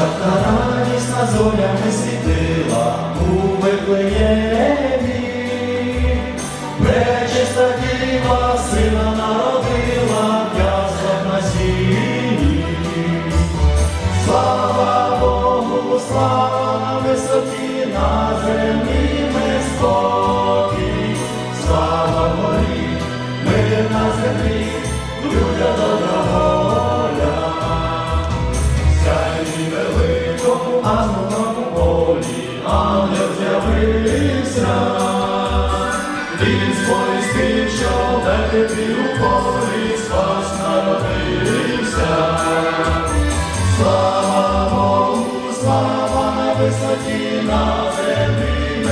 Щоб та радісна зоря не світила у Вифлеємі. Пречиста діва сина народила в яслах на сіні. Слава Богу, слава на висоті, на землі ми спокій, слава горі, мир на землі, людя до великому ангелому полі, ангел з'явився, він сповістив. Слава Богу, слава на висоті, на землі